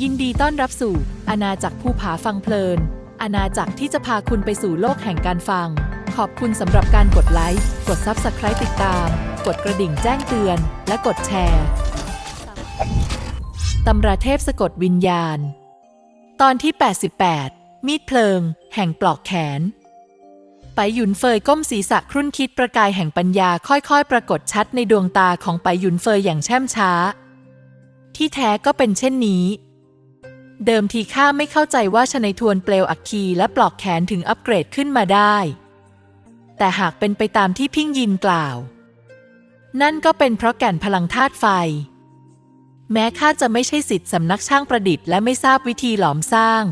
ยินดีต้อนรับสู่อาณาจักรภูผาฟังเพลิน อาณาจักรที่จะพาคุณไปสู่โลกแห่งการฟัง ขอบคุณสำหรับการกดไลค์ กด Subscribe ติดตาม กดกระดิ่งแจ้งเตือน และกดแชร์ตำราเทพสะกดวิญญาณ ตอนที่ 88 มีดเพลิง แห่งปลอกแขน ไปหยุนเฟยก้มศีรษะครุ่นคิดประกายแห่งปัญญาค่อยๆ ปรากฏชัดในดวงตาของไปหยุนเฟยอย่างแช่มช้า ที่แท้ก็เป็นเช่นนี้ เดิมทีข้าไม่เข้าใจว่าชนทวนเปลวอัคคีและปลอกแขนถึงอัปเกรดขึ้นมาได้ แต่หากเป็นไปตามที่พิงยินกล่าว นั่นก็เป็นเพราะแก่นพลังธาตุไฟ แม้ข้าจะไม่ใช่สิทธิ์สำนักช่างประดิษฐ์และไม่ทราบวิธีหลอมสร้าง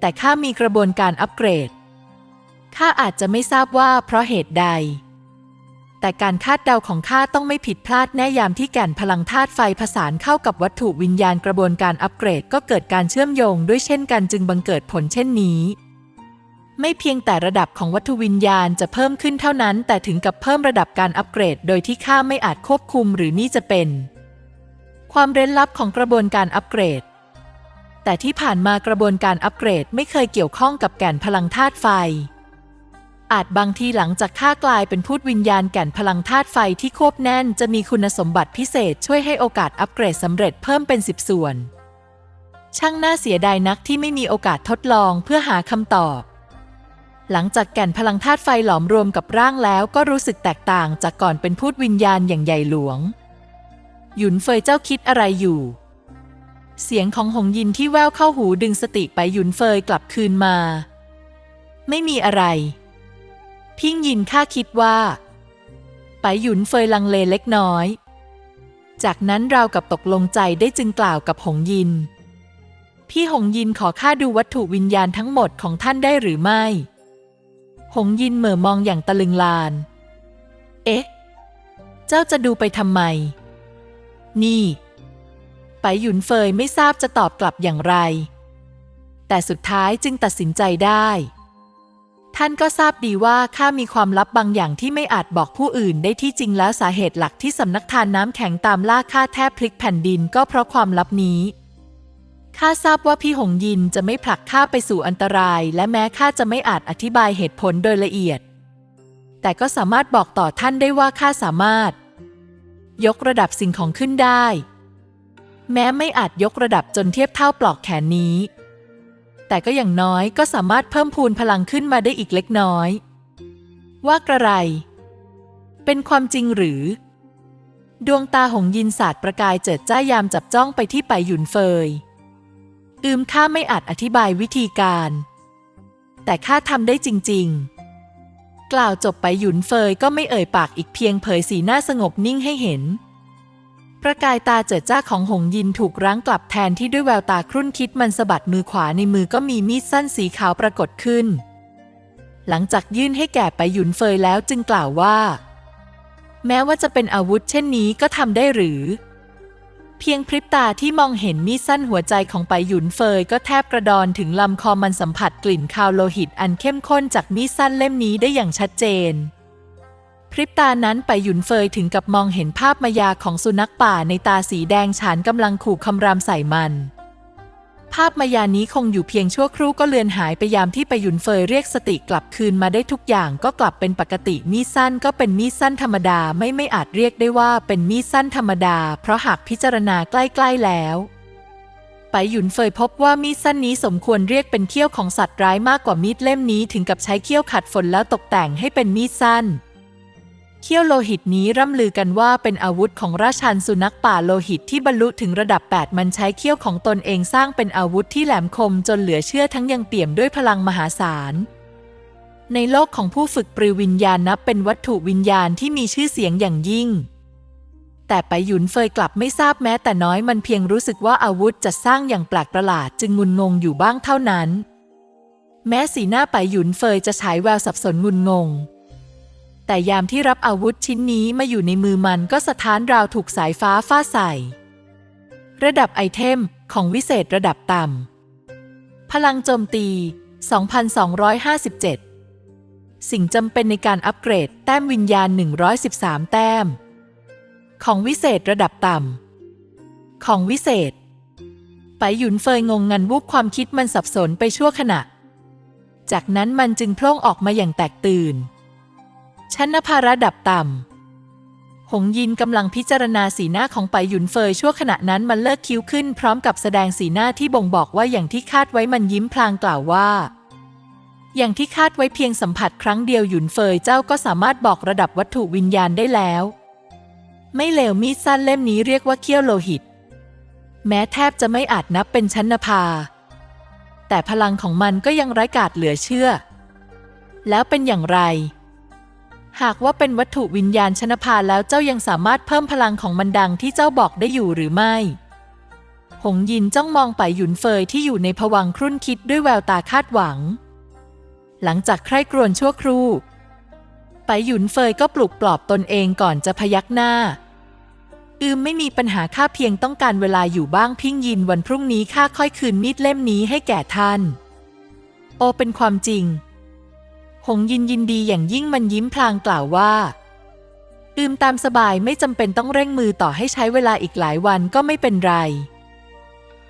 แต่ข้ามีกระบวนการอัปเกรดข้าอาจจะไม่ทราบว่าเพราะเหตุใด แต่การคาดเดาของข้าต้องไม่ผิดพลาดแน่ยามที่แก่นพลังธาตุไฟผสานเข้ากับวัตถุวิญญาณกระบวนการอัปเกรดก็เกิดการเชื่อมโยงด้วยเช่นกันจึงบังเกิดผลเช่นนี้ ไม่เพียงแต่ระดับของวัตถุวิญญาณจะเพิ่มขึ้นเท่านั้น แต่ถึงกับเพิ่มระดับการอัปเกรด โดยที่ข้าไม่อาจควบคุมหรือนี่จะเป็น ความเร้นลับของกระบวนการอัปเกรด แต่ที่ผ่านมากระบวนการอัปเกรดไม่เคยเกี่ยวข้องกับแก่นพลังธาตุไฟ อาจบางทีหลังจากข้ากลายเป็นพูดวิญญาณแก่นพลังธาตุไฟที่ควบแน่น จะมีคุณสมบัติพิเศษช่วยให้โอกาสอัปเกรดสำเร็จเพิ่มเป็นสิบส่วน ช่างน่าเสียดายนักที่ไม่มีโอกาสทดลองเพื่อหาคำตอบ หลังจากแก่นพลังธาตุไฟหลอมรวมกับร่างแล้วก็รู้สึกแตกต่างจากก่อนเป็นพูดวิญญาณอย่างใหญ่หลวง หยุนเฟยเจ้าคิดอะไรอยู่ เสียงของหงยินที่แววเข้าหูดึงสติไปหยุนเฟยกลับคืนมา ไม่มีอะไร พิงยินข้าคิดว่าไปหยุนเฟยลังเลเล็กน้อย จากนั้นเรากับตกลงใจได้จึงกล่าวกับหงยิน พี่หงยินขอข้าดูวัตถุวิญญาณทั้งหมดของท่านได้หรือไม่ หงยินเหม่อมองอย่างตะลึงลาน เอ๊ะ เจ้าจะดูไปทำไม นี่ไปหยุนเฟยไม่ทราบจะตอบกลับอย่างไร แต่สุดท้ายจึงตัดสินใจได้ ท่านก็ทราบดีว่าข้ามีความลับบางอย่างที่ไม่อาจบอกผู้อื่นได้ที่จริงแล้วสาเหตุหลักที่สำนักทานน้ำแข็งตามล่าข้าแทบพลิกแผ่นดินก็เพราะความลับนี้ข้าทราบว่าพี่หงยินจะไม่ผลักข้าไปสู่อันตราย และแม้ข้าจะไม่อาจอธิบายเหตุผลโดยละเอียด แต่ก็สามารถบอกต่อท่านได้ว่าข้าสามารถ ยกระดับสิ่งของขึ้นได้ แม้ไม่อาจยกระดับจนเทียบเท่าปลอกแขนนี้ แต่ก็อย่างน้อยก็สามารถเพิ่มพูนพลังขึ้นมาได้อีกเล็กน้อย ว่ากระไร เป็นความจริงหรือ ดวงตาหงยินศาสตร์ประกายเจิดจ้ายามจับจ้องไปที่ไปหยุนเฟย อืมข้าไม่อาจอธิบายวิธีการ แต่ข้าทำได้จริง ๆ กล่าวจบไปหยุนเฟยก็ไม่เอ่ยปากอีกเพียงเผยสีหน้าสงบนิ่งให้เห็น ประกายตาเจิดจ้าของหงยินถูกรั้งกลับแทนที่ด้วยแววตาครุ่นคิดมันสะบัดมือขวาในมือก็มีมีดสั้นสีขาวปรากฏขึ้น หลังจากยื่นให้แก่ไปหยุนเฟยแล้วจึงกล่าวว่า แม้ว่าจะเป็นอาวุธเช่นนี้ก็ทำได้หรือ เพียงพริบตาที่มองเห็นมีดสั้นหัวใจของไปหยุนเฟยก็แทบกระดอนถึงลำคอมันสัมผัสกลิ่นคาวโลหิตอันเข้มข้นจากมีดสั้นเล่มนี้ได้อย่างชัดเจน พริบตานั้นไปหยุนเฟยถึงกับมองเห็นภาพมายาของสุนัขป่าในตาสีแดงฉานกำลังขู่คำรามใส่มัน ภาพมายานี้คงอยู่เพียงชั่วครู่ก็เลือนหายไปยามที่ไปหยุนเฟยเรียกสติกลับคืนมาได้ทุกอย่างก็กลับเป็นปกติมีสั้นก็เป็นมีสั้นธรรมดาไม่ไม่อาจเรียกได้ว่าเป็นมีสั้นธรรมดา เพราะหากพิจารณาใกล้ๆแล้วไปหยุนเฟยพบว่ามีดสั้นนี้สมควรเรียกเป็นเขี้ยวของสัตว์ร้ายมากกว่ามีดเล่มนี้ถึงกับใช้เขี้ยวขัดฝนแล้วตกแต่งให้เป็นมีดสั้น เขี้ยวโลหิตนี้ร่ำลือกันว่าเป็นอาวุธของราชันสุนัขป่าโลหิตที่บรรลุถึงระดับ 8 มันใช้เขี้ยวของตนเองสร้างเป็นอาวุธที่แหลมคมจนเหลือเชื่อทั้งยังเปี่ยมด้วยพลังมหาศาล ในโลกของผู้ฝึกปรือวิญญาณนับเป็นวัตถุวิญญาณที่มีชื่อเสียงอย่างยิ่ง แต่ไปหยุนเฟยกลับไม่ทราบแม้แต่น้อยมันเพียงรู้สึกว่าอาวุธจะสร้างอย่างแปลกประหลาดจึงงุนงงอยู่บ้างเท่านั้น แม้สีหน้าไปหยุนเฟยจะฉายแววสับสนงุนงง แต่ยามที่รับอาวุธชิ้นนี้มาอยู่ในมือมันก็สะท้านราวถูกสายฟ้าฟาดใส่ ระดับไอเทมของวิเศษระดับต่ำ พลังโจมตี 2,257 สิ่งจำเป็นในการอัปเกรดแต้มวิญญาณ 113 แต้ม ของวิเศษระดับต่ำ ของวิเศษ ไปหยุนเฟยงงงันวุบความคิดมันสับสนไปชั่วขณะ จากนั้นมันจึงโพล่งออกมาอย่างแตกตื่น ชั้นนภาระดับต่ำ หงยินกำลังพิจารณาสีหน้าของไปหยุนเฟยชั่วขณะนั้นมันเลิกคิ้วขึ้นพร้อมกับแสดงสีหน้าที่บ่งบอกว่าอย่างที่คาดไว้มันยิ้มพลางกล่าวว่า อย่างที่คาดไว้เพียงสัมผัสครั้งเดียวหยุนเฟยเจ้าก็สามารถบอกระดับวัตถุวิญญาณได้แล้ว ไม่เลวมีดสั้นเล่มนี้เรียกว่าเขี้ยวโลหิต แม้แทบจะไม่อาจนับเป็นชั้นนภา แต่พลังของมันก็ยังไร้กาจเหลือเชื่อ แล้วเป็นอย่างไร หากว่าเป็นวัตถุวิญญาณชนภาแล้วเจ้ายังสามารถเพิ่มพลังของมันดังที่เจ้าบอกได้อยู่หรือไม่ หงยินจ้องมองไปหยุนเฟยที่อยู่ในผวังครุ่นคิดด้วยแววตาคาดหวัง หลังจากใคร่ครวญชั่วครู่ ไปหยุนเฟยก็ปลุกปลอบตนเองก่อนจะพยักหน้า อืมไม่มีปัญหาข้าเพียงต้องการเวลาอยู่บ้างพิงยินวันพรุ่งนี้ข้าค่อยคืนมีดเล่มนี้ให้แก่ท่าน โอเป็นความจริง หงยินยินดีอย่างยิ่งมันยิ้มพลางกล่าวว่าอืมตามสบายไม่จำเป็นต้องเร่งมือต่อให้ใช้เวลาอีกหลายวันก็ไม่เป็นไร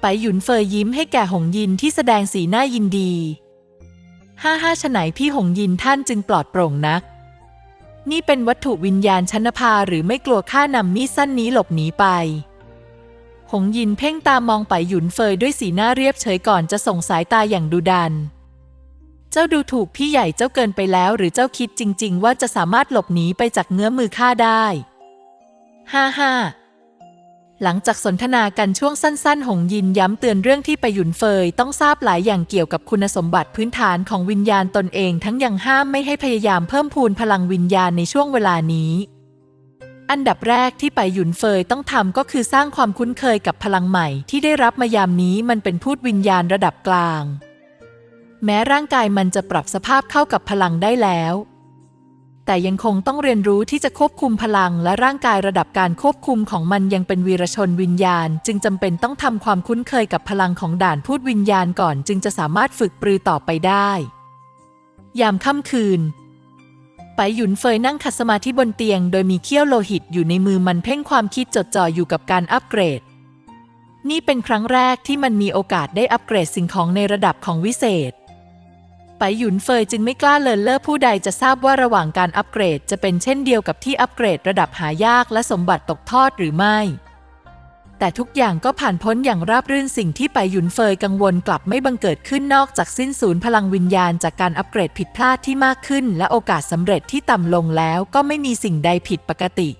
ไปหยุนเฟยยิ้มให้แก่หงยินที่แสดงสีหน้ายินดี ห้าห้าฉไหนพี่หงยินท่านจึงปลอดโปร่งนัก นี่เป็นวัตถุวิญญาณชนภาหรือไม่กลัวข้านำมีดสั้นนี้หลบหนีไป หงยินเพ่งตามองไปหยุนเฟยด้วยสีหน้าเรียบเฉยก่อนจะส่งสายตาอย่างดุดัน เจ้าดูถูกพี่ใหญ่เจ้าเกินไปแล้ว หรือเจ้าคิดจริง ๆ ว่าจะสามารถหลบหนีไปจากเงื้อมือข้าได้ห้าห้าหลังจากสนทนากันช่วงสั้นๆ หงยินย้ำเตือนเรื่องที่ไปหยุนเฟยต้องทราบหลายอย่างเกี่ยวกับคุณสมบัติพื้นฐานของวิญญาณตนเอง ทั้งยังห้ามไม่ให้พยายามเพิ่มพูนพลังวิญญาณในช่วงเวลานี้ อันดับแรกที่ไปหยุนเฟยต้องทำก็คือสร้างความคุ้นเคยกับพลังใหม่ที่ได้รับมายามนี้มันเป็นพูดวิญญาณระดับกลาง แม้ร่างกายมันจะปรับสภาพเข้ากับพลังได้แล้ว แต่ยังคงต้องเรียนรู้ที่จะควบคุมพลังและร่างกายระดับการควบคุมของมันยังเป็นวีรชนวิญญาณ จึงจำเป็นต้องทำความคุ้นเคยกับพลังของด่านพูดวิญญาณก่อน จึงจะสามารถฝึกปรือต่อไปได้ ยามค่ำคืนไปหยุนเฟยนั่งขัดสมาธิบนเตียง โดยมีเขี้ยวโลหิตอยู่ในมือมันเพ่งความคิดจดจ่ออยู่กับการอัปเกรด นี่เป็นครั้งแรกที่มันมีโอกาสได้อัปเกรดสิ่งของในระดับของวิเศษ ไปหยุนเฟยจึงไม่กล้าเลินเล่อผู้ใดจะทราบว่าระหว่างการอัปเกรดจะเป็นเช่นเดียวกับที่อัปเกรดระดับหายากและสมบัติตกทอดหรือไม่ แต่ทุกอย่างก็ผ่านพ้นอย่างราบรื่นสิ่งที่ไปหยุนเฟยกังวลกลับไม่บังเกิดขึ้นนอกจากสิ้นสูญพลังวิญญาณจากการอัปเกรดผิดพลาดที่มากขึ้น และโอกาสสำเร็จที่ต่ำลงแล้วก็ไม่มีสิ่งใดผิดปกติ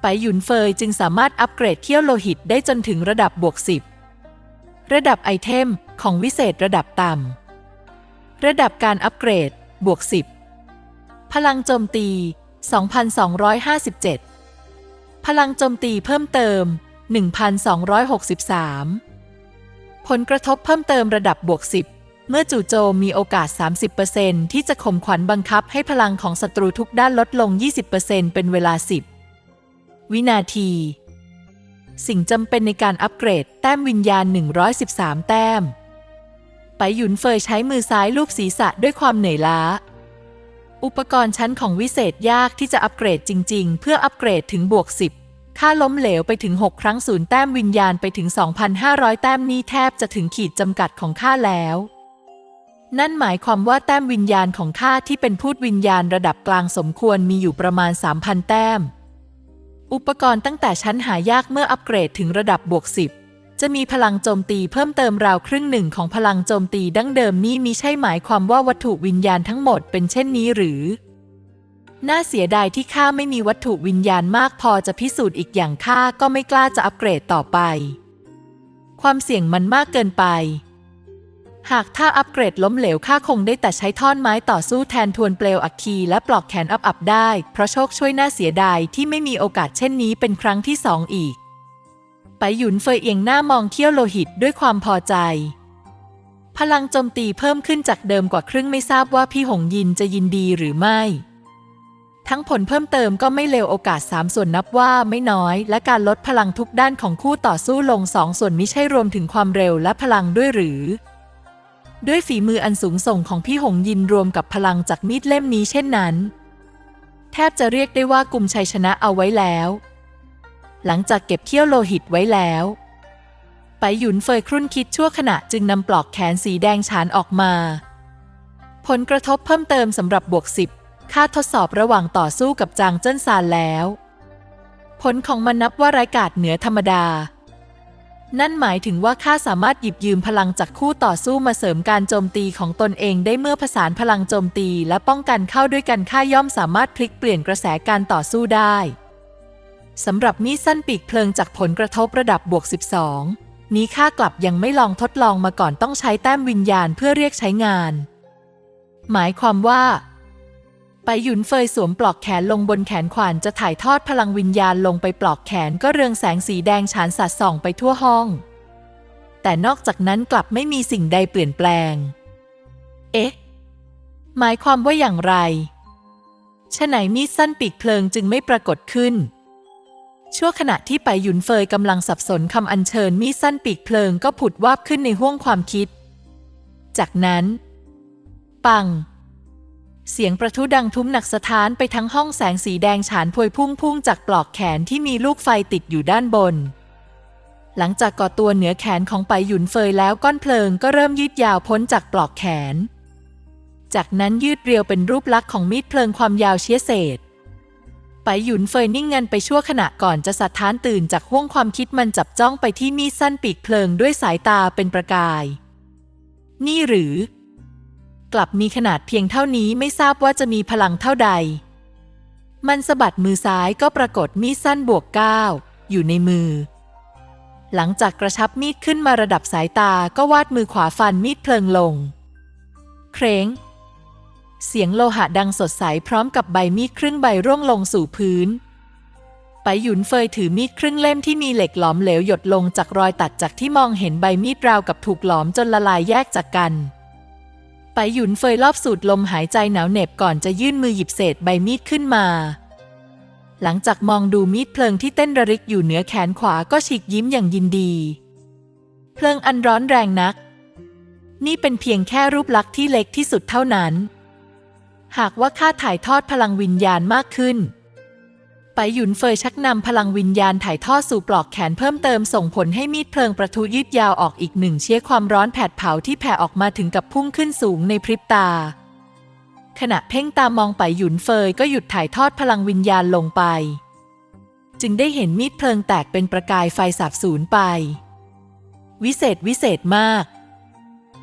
ไปหยุนเฟยจึงสามารถอัปเกรดเขี้ยวโลหิตได้จนถึงระดับบวก10ระดับไอเทมของวิเศษระดับต่ำ ระดับการอัปเกรด บวก 10 พลังโจมตี 2,257 พลังโจมตีเพิ่มเติม 1,263 ผลกระทบเพิ่มเติมระดับบวก 10 เมื่อจู่โจมมีโอกาส 30%ที่จะข่มขวัญบังคับให้พลังของศัตรูทุกด้านลดลง 20%เป็นเวลา 10 วินาที สิ่งจำเป็นในการอัปเกรด แต้มวิญญาณ 113 แต้ม ไปหยุนเฟยใช้มือซ้ายลูบศีรษะด้วยความเหนื่อยล้า อุปกรณ์ชั้นของวิเศษยากที่จะอัปเกรดจริง ๆ เพื่ออัปเกรดถึงบวก 10 ค่าล้มเหลวไปถึง 6 ครั้งศูนย์แต้มวิญญาณไปถึง 2,500 แต้มนี่แทบจะถึงขีดจำกัดของข้าแล้ว นั่นหมายความว่าแต้มวิญญาณของข้าที่เป็นพูดวิญญาณระดับกลางสมควรมีอยู่ประมาณ 3,000 แต้ม อุปกรณ์ตั้งแต่ชั้นหายากเมื่ออัปเกรดถึงระดับบวก10 จะมีพลังโจมตีเพิ่มเติมราวครึ่งหนึ่งของพลังโจมตีดั้งเดิมนี่มีใช่หมายความว่าวัตถุวิญญาณทั้งหมดเป็นเช่นนี้หรือ น่าเสียดายที่ข้าไม่มีวัตถุวิญญาณมากพอจะพิสูจน์อีกอย่างข้าก็ไม่กล้าจะอัปเกรดต่อไป ความเสี่ยงมันมากเกินไป หากถ้าอัปเกรดล้มเหลวข้าคงได้แต่ใช้ท่อนไม้ต่อสู้แทนทวนเปลวอัคคีและปลอกแขนอับอับได้ เพราะโชคช่วยน่าเสียดายที่ไม่มีโอกาสเช่นนี้เป็นครั้งที่สองอีก ไปหยุนเฟยเอียงหน้ามองเที่ยวโลหิตด้วยความพอใจ พลังโจมตีเพิ่มขึ้นจากเดิมกว่าครึ่งไม่ทราบว่าพี่หงยินจะยินดีหรือไม่ ทั้งผลเพิ่มเติมก็ไม่เลวโอกาส 3 ส่วนนับว่าไม่น้อย และการลดพลังทุกด้านของคู่ต่อสู้ลง 2 ส่วนมิใช่รวมถึงความเร็วและพลังด้วยหรือ ด้วยฝีมืออันสูงส่งของพี่หงยินรวมกับพลังจากมีดเล่มนี้เช่นนั้น แทบจะเรียกได้ว่ากลุ่มชัยชนะเอาไว้แล้ว หลังจากเก็บเขี้ยวโลหิตไว้แล้ว ไปหยุนเฟยครุ่นคิดชั่วขณะจึงนำปลอกแขนสีแดงฉานออกมา ผลกระทบเพิ่มเติมสำหรับบวกสิบค่าทดสอบระหว่างต่อสู้กับจางเจิ้นซานแล้ว ผลของมันนับว่าร้ายกาจเหนือธรรมดา นั่นหมายถึงว่าข้าสามารถหยิบยืมพลังจากคู่ต่อสู้มาเสริมการโจมตีของตนเองได้เมื่อผสานพลังโจมตีและป้องกันเข้าด้วยกันข้าย่อมสามารถพลิกเปลี่ยนกระแสการต่อสู้ได้ สำหรับมีดสั้นปีกเพลิงจากผลกระทบระดับบวก 12 นี้ข้ากลับยังไม่ลองทดลองมาก่อนต้องใช้แต้มวิญญาณเพื่อเรียกใช้งาน หมายความว่า ไปหยุนเฟยสวมปลอกแขนลงบนแขนขวานจะถ่ายทอดพลังวิญญาณลงไปปลอกแขนก็เรืองแสงสีแดงฉานสัดส่องไปทั่วห้อง แต่นอกจากนั้นกลับไม่มีสิ่งใดเปลี่ยนแปลง เอ๊ะ หมายความว่าอย่างไรฉะไหนมีดสั้นปีกเพลิงจึงไม่ปรากฏขึ้น ชั่วขณะที่ไปหยุนเฟยกำลังสับสนคำอัญเชิญมีดสั้นปีกเพลิงก็ผุดวาบขึ้นในห้วงความคิด จากนั้น ปัง เสียงประทุดังทุ้มหนักสถานไปทั้งห้องแสงสีแดงฉานพวยพุ่งพุ่งจากปลอกแขนที่มีลูกไฟติดอยู่ด้านบน หลังจากก่อตัวเหนือแขนของไปหยุนเฟยแล้วก้อนเพลิงก็เริ่มยืดยาวพ้นจากปลอกแขน จากนั้นยืดเรียวเป็นรูปลักษณ์ของมีดเพลิงความยาวเชี้ยเศษ ไปหยุนเฟยนิ่งงันไปชั่วขณะก่อนจะสะท้านตื่นจากห้วงความคิดมันจับจ้องไปที่มีดสั้นปีกเพลิงด้วยสายตาเป็นประกาย นี่หรือ กลับมีขนาดเพียงเท่านี้ไม่ทราบว่าจะมีพลังเท่าใด มันสะบัดมือซ้ายก็ปรากฏมีดสั้นบวกเก้าอยู่ในมือ หลังจากกระชับมีดขึ้นมาระดับสายตาก็วาดมือขวาฟันมีดเพลิงลง เคร้ง เสียงโลหะดังสดใสพร้อมกับใบมีดครึ่งใบร่วงลงสู่พื้น ไปหยุนเฟยถือมีดครึ่งเล่มที่มีเหล็กหลอมเหลวหยดลงจากรอยตัดจากที่มองเห็นใบมีดราวกับถูกหลอมจนละลายแยกจากกัน ไปหยุนเฟยรอบสูดลมหายใจหนาวเหน็บก่อนจะยื่นมือหยิบเศษใบมีดขึ้นมา หลังจากมองดูมีดเพลิงที่เต้นระริกอยู่เหนือแขนขวาก็ฉีกยิ้มอย่างยินดี เพลิงอันร้อนแรงนัก นี่เป็นเพียงแค่รูปลักษณ์ที่เล็กที่สุดเท่านั้น หากว่าข้าถ่ายทอดพลังวิญญาณมากขึ้น ไปหยุนเฟยชักนำพลังวิญญาณถ่ายทอดสู่ปลอกแขนเพิ่มเติมส่งผลให้มีดเพลิงประทุยืดยาวออกอีกหนึ่งเชี่ยความร้อนแผดเผาที่แผ่ออกมาถึงกับพุ่งขึ้นสูงในพริบตา ขณะเพ่งตามองไปหยุนเฟยก็หยุดถ่ายทอดพลังวิญญาณลงไป จึงได้เห็นมีดเพลิงแตกเป็นประกายไฟสาบสูญไป วิเศษวิเศษมาก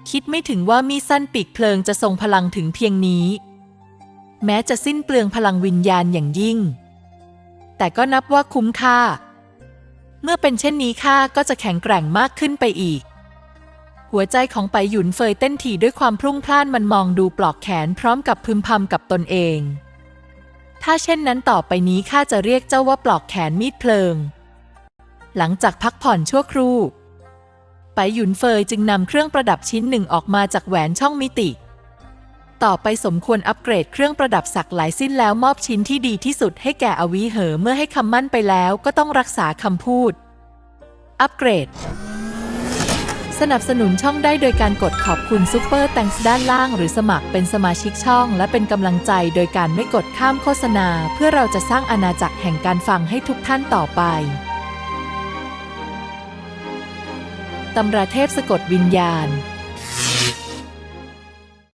คิดไม่ถึงว่ามีดสั้นปีกเพลิงจะทรงพลังถึงเพียงนี้ แม้จะสิ้นเปลืองพลังวิญญาณอย่างยิ่ง แต่ก็นับว่าคุ้มค่า เมื่อเป็นเช่นนี้ข้าก็จะแข็งแกร่งมากขึ้นไปอีก หัวใจของไปหยุนเฟยเต้นถี่ด้วยความพรุ่งพล่านมันมองดูปลอกแขนพร้อมกับพึมพำกับตนเอง ถ้าเช่นนั้นต่อไปนี้ข้าจะเรียกเจ้าว่าปลอกแขนมีดเพลิง หลังจากพักผ่อนชั่วครู่ ไปหยุนเฟยจึงนำเครื่องประดับชิ้นหนึ่งออกมาจากแหวนช่องมิติ ต่อไปสมควรอัปเกรดเครื่องประดับสักหลายสิ้นแล้วมอบชิ้นที่ดีที่สุดให้แก่อวีเหอเมื่อให้คำมั่นไปแล้วก็ต้องรักษาคำพูด อัปเกรด สนับสนุนช่องได้โดยการกดขอบคุณซูเปอร์แตงส์ด้านล่าง หรือสมัครเป็นสมาชิกช่อง และเป็นกำลังใจโดยการไม่กดข้ามโฆษณา เพื่อเราจะสร้างอาณาจักรแห่งการฟังให้ทุกท่านต่อไปตำราเทพสะกดวิญญาณ